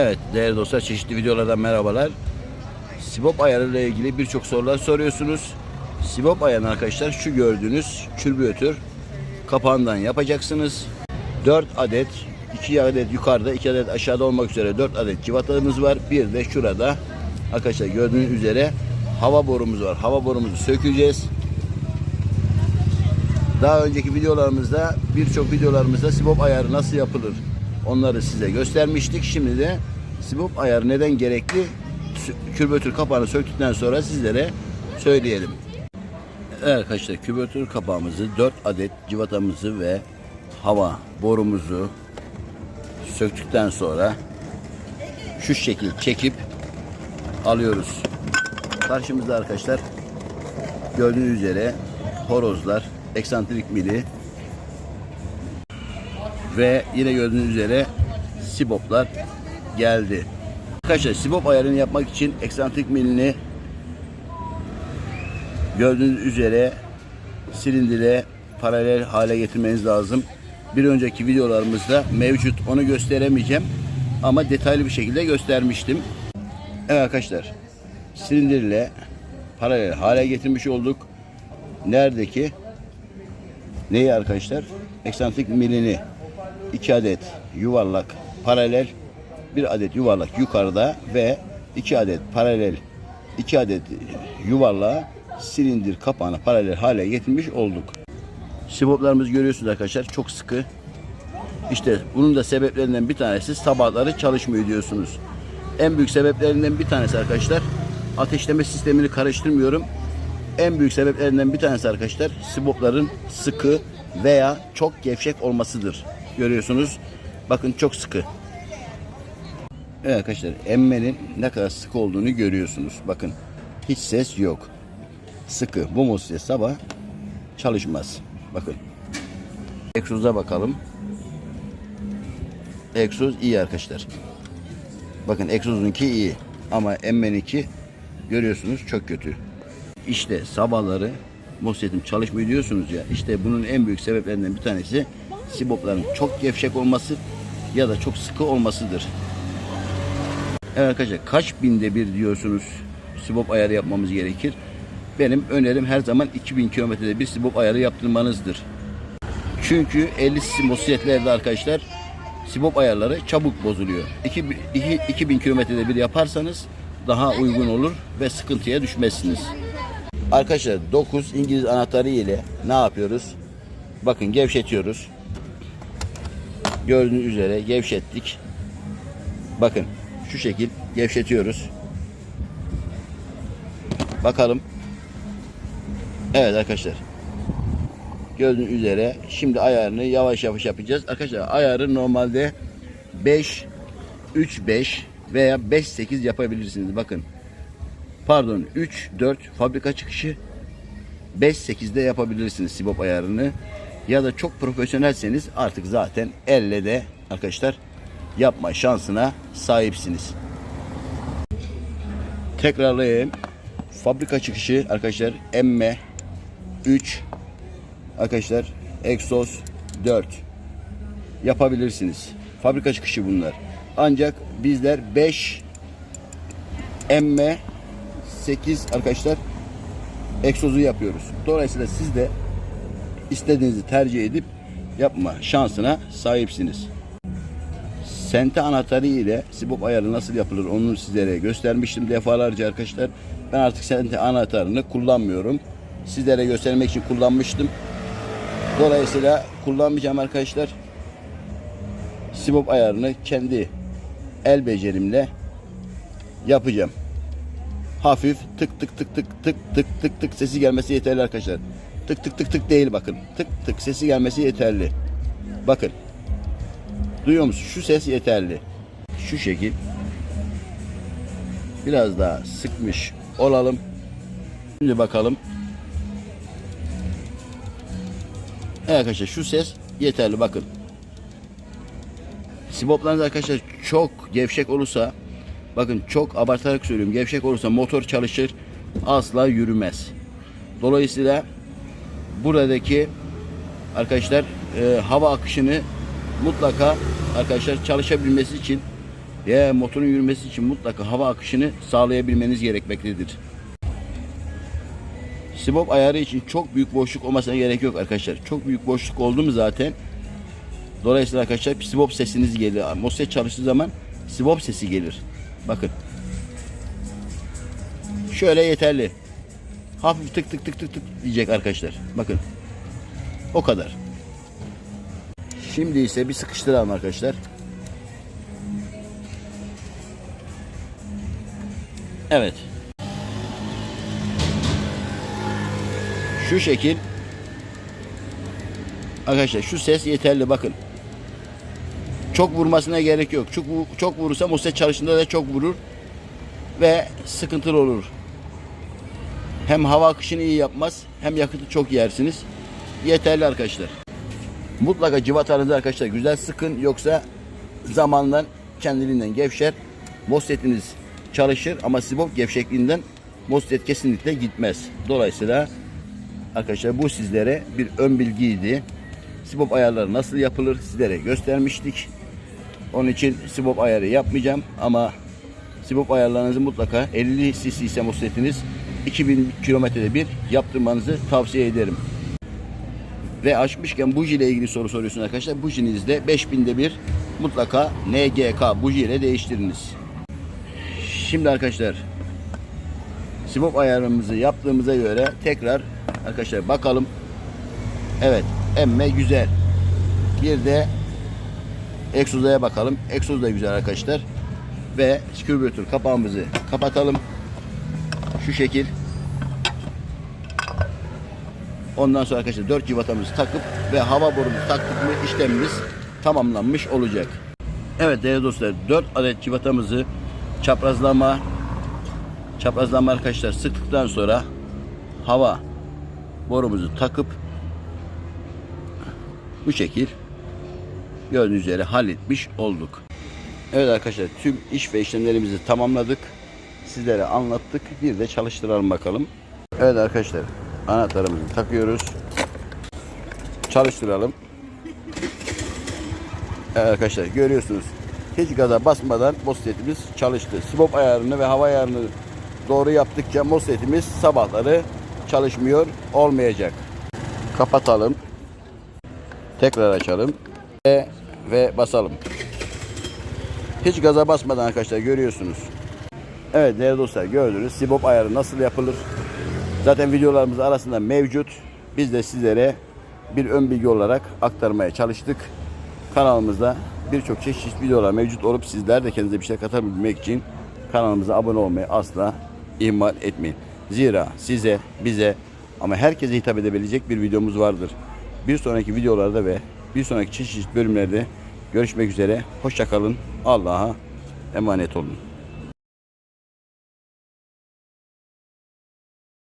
Evet değerli dostlar çeşitli videolardan merhabalar. Sibop ayarıyla ilgili birçok sorular soruyorsunuz. Sibop ayarını arkadaşlar şu gördüğünüz kürbüyatör kapağından yapacaksınız. 4 adet 2 adet yukarıda 2 adet aşağıda olmak üzere 4 adet civatamız var. Bir de şurada arkadaşlar gördüğünüz üzere hava borumuz var. Hava borumuzu sökeceğiz. Daha önceki videolarımızda birçok videolarımızda sibop ayarı nasıl yapılır onları size göstermiştik. Şimdi de sibop ayarı neden gerekli kürbötür kapağını söktükten sonra sizlere söyleyelim. Evet arkadaşlar kürbötür kapağımızı 4 adet civatamızı ve hava borumuzu söktükten sonra şu şekil çekip alıyoruz. Karşımızda arkadaşlar gördüğünüz üzere horozlar, eksantrik mili ve yine gördüğünüz üzere siboplar geldi. Arkadaşlar sibop ayarını yapmak için eksantrik milini gördüğünüz üzere silindire paralel hale getirmeniz lazım. Bir önceki videolarımızda mevcut onu gösteremeyeceğim ama detaylı bir şekilde göstermiştim. Evet arkadaşlar silindirle paralel hale getirmiş olduk. Nerede ki neyi arkadaşlar? Eksantrik milini 2 adet yuvarlak paralel bir adet yuvarlak yukarıda ve 2 adet paralel 2 adet yuvarlağı silindir kapağına paralel hale getirmiş olduk. Siboplarımız görüyorsunuz arkadaşlar çok sıkı. İşte bunun da sebeplerinden bir tanesi sabahları çalışmıyor diyorsunuz. En büyük sebeplerinden bir tanesi arkadaşlar ateşleme sistemini karıştırmıyorum. En büyük sebeplerinden bir tanesi arkadaşlar sibopların sıkı veya çok gevşek olmasıdır. Görüyorsunuz. Bakın çok sıkı. Evet arkadaşlar emmenin ne kadar sıkı olduğunu görüyorsunuz. Bakın hiç ses yok. Sıkı. Bu motosiklet sabah çalışmaz. Bakın. Egzoza bakalım. Egzoz iyi arkadaşlar. Bakın egzozunki iyi. Ama emmeninki görüyorsunuz çok kötü. İşte sabahları motosikletim çalışmıyor diyorsunuz ya. İşte bunun en büyük sebeplerinden bir tanesi sibopların çok gevşek olması ya da çok sıkı olmasıdır. Evet arkadaşlar kaç binde bir diyorsunuz sibop ayarı yapmamız gerekir. Benim önerim her zaman 2000 kilometrede bir sibop ayarı yaptırmanızdır. Çünkü 50 cc motosikletlerde arkadaşlar sibop ayarları çabuk bozuluyor. 2000, 2000 kilometrede bir yaparsanız daha uygun olur ve sıkıntıya düşmezsiniz. Arkadaşlar 9 İngiliz anahtarı ile ne yapıyoruz? Bakın gevşetiyoruz. Gördüğünüz üzere gevşettik. Bakın şu şekil gevşetiyoruz. Bakalım. Evet arkadaşlar. Gördüğünüz üzere şimdi ayarını yavaş yavaş yapacağız. Arkadaşlar ayarı normalde 5 3 5 veya 5 8 yapabilirsiniz. Bakın. Pardon 3 4 fabrika çıkışı 5 8'de yapabilirsiniz sibop ayarını. Ya da çok profesyonelseniz artık zaten elle de arkadaşlar yapma şansına sahipsiniz. Tekrarlayayım. Fabrika çıkışı arkadaşlar emme 3 arkadaşlar egzoz 4 yapabilirsiniz. Fabrika çıkışı bunlar. Ancak bizler 5 emme 8 arkadaşlar egzozu yapıyoruz. Dolayısıyla siz de istediğinizi tercih edip yapma şansına sahipsiniz. Sente anahtarı ile sibop ayarı nasıl yapılır onu sizlere göstermiştim defalarca arkadaşlar. Ben artık sente anahtarını kullanmıyorum. Sizlere göstermek için kullanmıştım. Dolayısıyla kullanmayacağım arkadaşlar. Sibop ayarını kendi el becerimle yapacağım. Hafif tık tık tık tık tık tık tık tık sesi gelmesi yeterli arkadaşlar. Tık tık tık tık değil bakın. Tık tık sesi gelmesi yeterli. Bakın. Duyuyor musun? Şu ses yeterli. Şu şekil. Biraz daha sıkmış olalım. Şimdi bakalım. Evet arkadaşlar şu ses yeterli bakın. Siboplarınız arkadaşlar çok gevşek olursa bakın çok abartarak söylüyorum gevşek olursa motor çalışır asla yürümez. Dolayısıyla buradaki arkadaşlar e, hava akışını mutlaka arkadaşlar çalışabilmesi için Ya motorun yürümesi için mutlaka hava akışını sağlayabilmeniz gerekmektedir. Sibop ayarı için çok büyük boşluk olmasına gerek yok arkadaşlar. Çok büyük boşluk oldu mu zaten Dolayısıyla arkadaşlar sibop sesiniz gelir. Moset çalıştığı zaman sibop sesi gelir. Bakın. Şöyle yeterli. Hafif tık tık tık tık tık diyecek arkadaşlar. Bakın. O kadar. Şimdi ise bir sıkıştıralım arkadaşlar. Evet. Şu şekil Arkadaşlar şu ses yeterli bakın. Çok vurmasına gerek yok. Çok, çok vurursa moset çalıştığında da çok vurur. Ve sıkıntılı olur. Hem hava akışını iyi yapmaz hem yakıtı çok yersiniz. Yeterli arkadaşlar. Mutlaka cıvatanızı arkadaşlar güzel sıkın yoksa zamanla kendiliğinden gevşer. Mosetiniz çalışır ama sibop gevşekliğinden moset kesinlikle gitmez. Dolayısıyla arkadaşlar bu sizlere bir ön bilgiydi. Sibop ayarları nasıl yapılır sizlere göstermiştik. Onun için sibop ayarı yapmayacağım ama sibop ayarlarınızı mutlaka 50 cc ise motosikletiniz 2000 kilometrede bir yaptırmanızı tavsiye ederim. Ve açmışken buji ile ilgili soru soruyorsunuz arkadaşlar. Bujinizde 5000'de bir mutlaka NGK buji ile değiştiriniz. Şimdi arkadaşlar sibop ayarımızı yaptığımıza göre tekrar arkadaşlar bakalım. Evet emme güzel. Bir de egzozaya bakalım. Egzoz da güzel arkadaşlar. Ve skürbütür kapağımızı kapatalım. Şu şekil. Ondan sonra arkadaşlar 4 civatamızı takıp ve hava borumuzu taktık mı işlemimiz tamamlanmış olacak. Evet değerli dostlar 4 adet civatamızı çaprazlama çaprazlama arkadaşlar sıktıktan sonra hava borumuzu takıp bu şekil gördüğünüz üzere halletmiş olduk. Evet arkadaşlar tüm iş ve işlemlerimizi tamamladık. Sizlere anlattık. Bir de çalıştıralım bakalım. Evet arkadaşlar anahtarımızı takıyoruz. Çalıştıralım. Evet arkadaşlar görüyorsunuz. Hiç gaza basmadan motosikletimiz çalıştı. Sibop ayarını ve hava ayarını doğru yaptıkça motosikletimiz sabahları çalışmıyor olmayacak. Kapatalım. Tekrar açalım. Ve, ve basalım. Hiç gaza basmadan arkadaşlar görüyorsunuz. Evet değerli dostlar gördünüz. Sibop ayarı nasıl yapılır? Zaten videolarımız arasında mevcut. Biz de sizlere bir ön bilgi olarak aktarmaya çalıştık. Kanalımızda birçok çeşit videolar mevcut olup sizler de kendinize bir şey katabilmek için kanalımıza abone olmayı asla ihmal etmeyin. Zira size, bize ama herkese hitap edebilecek bir videomuz vardır. Bir sonraki videolarda ve bir sonraki çeşitli bölümlerde görüşmek üzere. Hoşçakalın. Allah'a emanet olun.